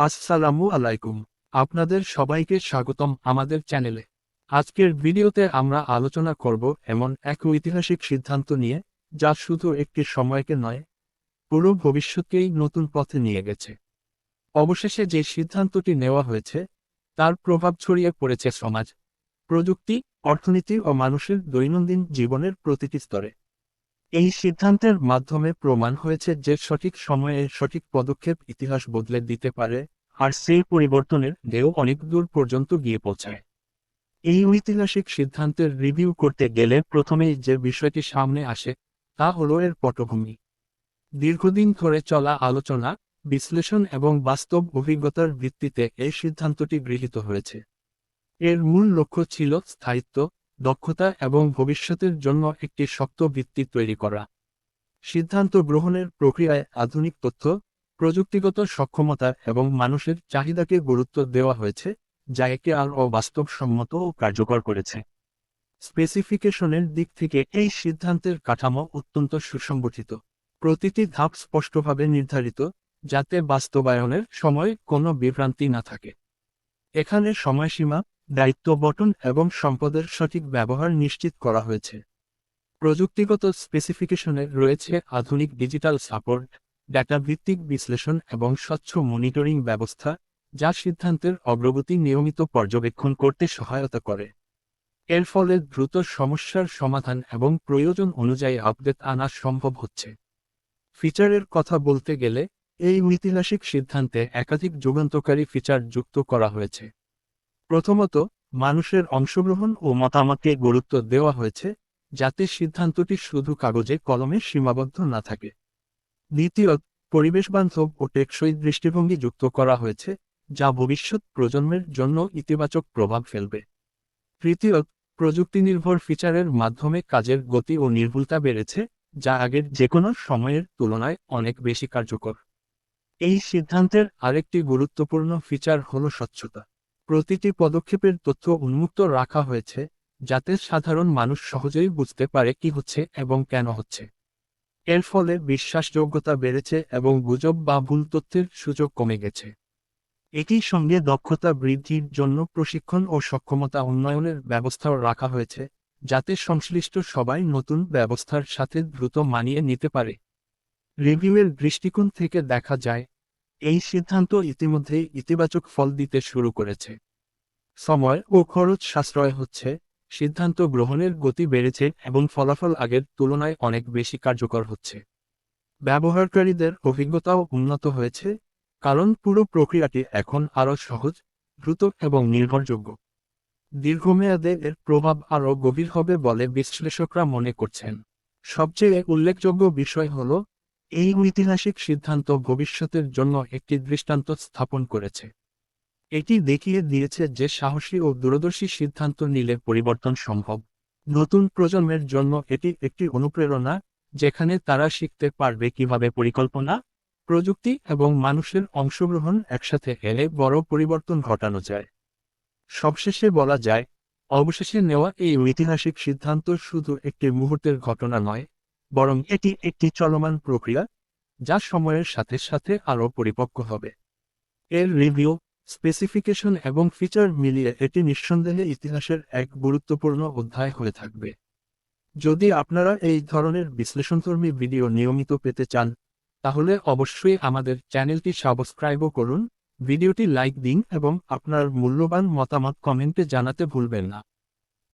আসসালামু আলাইকুম। আপনাদের সবাইকে স্বাগতম আমাদের চ্যানেলে। আজকের ভিডিওতে আমরা আলোচনা করব এমন এক ঐতিহাসিক সিদ্ধান্ত নিয়ে, যা শুধু একটি সময়কে নয়, পুরো ভবিষ্যৎকেই নতুন পথে নিয়ে গেছে। অবশেষে যে সিদ্ধান্তটি নেওয়া হয়েছে, তার প্রভাব ছড়িয়ে পড়েছে সমাজ, প্রযুক্তি, অর্থনীতি ও মানুষের দৈনন্দিন জীবনের প্রতিটি স্তরে। এই সিদ্ধান্তের মাধ্যমে প্রমাণ হয়েছে যে সঠিক সময়ে সঠিক পদক্ষেপ ইতিহাস বদলে দিতে পারে আর সেই পরিবর্তনের ঢেউ অনেক দূর পর্যন্ত গিয়ে পৌঁছায়। এই ঐতিহাসিক সিদ্ধান্তের রিভিউ করতে গেলে প্রথমেই যে বিষয়টি সামনে আসে, তা হল এর পটভূমি। দীর্ঘদিন ধরে চলা আলোচনা, বিশ্লেষণ এবং বাস্তব অভিজ্ঞতার ভিত্তিতে এই সিদ্ধান্তটি গৃহীত হয়েছে। এর মূল লক্ষ্য ছিল স্থায়িত্ব দক্ষতা এবং ভবিষ্যতের জন্য একটি শক্ত ভিত্তি তৈরি করা। সিদ্ধান্ত গ্রহণের প্রক্রিয়ায় আধুনিক তথ্য, প্রযুক্তিগত সক্ষমতা এবং মানুষের চাহিদাকে গুরুত্ব দেওয়া হয়েছে, যা একে আরও বাস্তবসম্মত ও কার্যকর করেছে। স্পেসিফিকেশনের দিক থেকে এই সিদ্ধান্তের কাঠামো অত্যন্ত সুসংগঠিত। প্রতিটি ধাপ স্পষ্টভাবে নির্ধারিত, যাতে বাস্তবায়নের সময় কোনো বিভ্রান্তি না থাকে। এখানে সময়সীমা দায়িত্ব বটন এবং সম্পদের সঠিক ব্যবহার নিশ্চিত করা হয়েছে। প্রযুক্তিগত স্পেসিফিকেশনে রয়েছে আধুনিক ডিজিটাল সাপোর্ট ডাটা ভিত্তিক বিশ্লেষণ এবং স্বচ্ছ মনিটরিং ব্যবস্থা, যা সিদ্ধান্তের অগ্রগতি নিয়মিত পর্যবেক্ষণ করতে সহায়তা করে। এর ফলে দ্রুত সমস্যার সমাধান এবং প্রয়োজন অনুযায়ী আপডেট আনা সম্ভব হচ্ছে। ফিচারের কথা বলতে গেলে, এই ঐতিহাসিক সিদ্ধান্তে একাধিক যুগান্তকারী ফিচার যুক্ত করা হয়েছে। প্রথমত, মানুষের অংশগ্রহণ ও মতামতকে গুরুত্ব দেওয়া হয়েছে, যাতে সিদ্ধান্তটি শুধু কাগজে, কলমে সীমাবদ্ধ না থাকে। দ্বিতীয়ত পরিবেশবান্ধব ও টেকসই দৃষ্টিভঙ্গি যুক্ত করা হয়েছে, যা ভবিষ্যৎ প্রজন্মের জন্য ইতিবাচক প্রভাব ফেলবে। তৃতীয়ত প্রযুক্তি নির্ভর ফিচারের মাধ্যমে কাজের গতি ও নির্ভুলতা বেড়েছে, যা আগের যে কোনো সময়ের তুলনায় অনেক বেশি কার্যকর। এই সিদ্ধান্তের আরেকটি গুরুত্বপূর্ণ ফিচার হল স্বচ্ছতা। প্রতিটি পদক্ষেপের তথ্য উন্মুক্ত রাখা হয়েছে, যাতে সাধারণ মানুষ সহজেই বুঝতে পারে কি হচ্ছে এবং কেন হচ্ছে। এর ফলে বিশ্বাসযোগ্যতা বেড়েছে এবং গুজব বা ভুল তথ্যের সুযোগ কমে গেছে। একই সঙ্গে দক্ষতা বৃদ্ধির জন্য প্রশিক্ষণ ও সক্ষমতা উন্নয়নের ব্যবস্থাও রাখা হয়েছে, যাতে সংশ্লিষ্ট সবাই নতুন ব্যবস্থার সাথে দ্রুত মানিয়ে নিতে পারে। রিভিউয়ের দৃষ্টিকোণ থেকে দেখা যায় এই সিদ্ধান্ত ইতিমধ্যেই ইতিবাচক ফল দিতে শুরু করেছে। সময় ও খরচ সাশ্রয় হচ্ছে, সিদ্ধান্ত গ্রহণের গতি বেড়েছে এবং ফলাফল আগের তুলনায় অনেক বেশি কার্যকর হচ্ছে। ব্যবহারকারীদের অভিজ্ঞতাও উন্নত হয়েছে, কারণ পুরো প্রক্রিয়াটি এখন আরও সহজ, দ্রুত এবং নির্ভরযোগ্য। দীর্ঘমেয়াদে এর প্রভাব আরও গভীর হবে বলে বিশ্লেষকরা মনে করছেন। সবচেয়ে উল্লেখযোগ্য বিষয় হল এই ঐতিহাসিক সিদ্ধান্ত ভবিষ্যতের জন্য একটি দৃষ্টান্ত স্থাপন করেছে। এটি দেখিয়ে দিয়েছে যে সাহসী ও দূরদর্শী সিদ্ধান্ত নিলে পরিবর্তন সম্ভব। নতুন প্রজন্মের জন্য এটি একটি অনুপ্রেরণা, যেখানে তারা শিখতে পারবে কীভাবে পরিকল্পনা, প্রযুক্তি এবং মানুষের অংশগ্রহণ একসাথে এলে বড় পরিবর্তন ঘটানো যায়। সবশেষে বলা যায়, অবশেষে নেওয়া এই ঐতিহাসিক সিদ্ধান্ত শুধু একটি মুহূর্তের ঘটনা নয় বরং এটি একটি চলমান প্রক্রিয়া, যা সময়ের সাথে সাথে আরও পরিপক্ক হবে। এর রিভিউ স্পেসিফিকেশন এবং ফিচার মিলিয়ে এটি নিঃসন্দেহে ইতিহাসের এক গুরুত্বপূর্ণ অধ্যায় হয়ে থাকবে। যদি আপনারা এই ধরনের বিশ্লেষণধর্মী ভিডিও নিয়মিত পেতে চান, তাহলে অবশ্যই আমাদের চ্যানেলটি সাবস্ক্রাইবও করুন, ভিডিওটি লাইক দিন এবং আপনার মূল্যবান মতামত কমেন্টে জানাতে ভুলবেন না।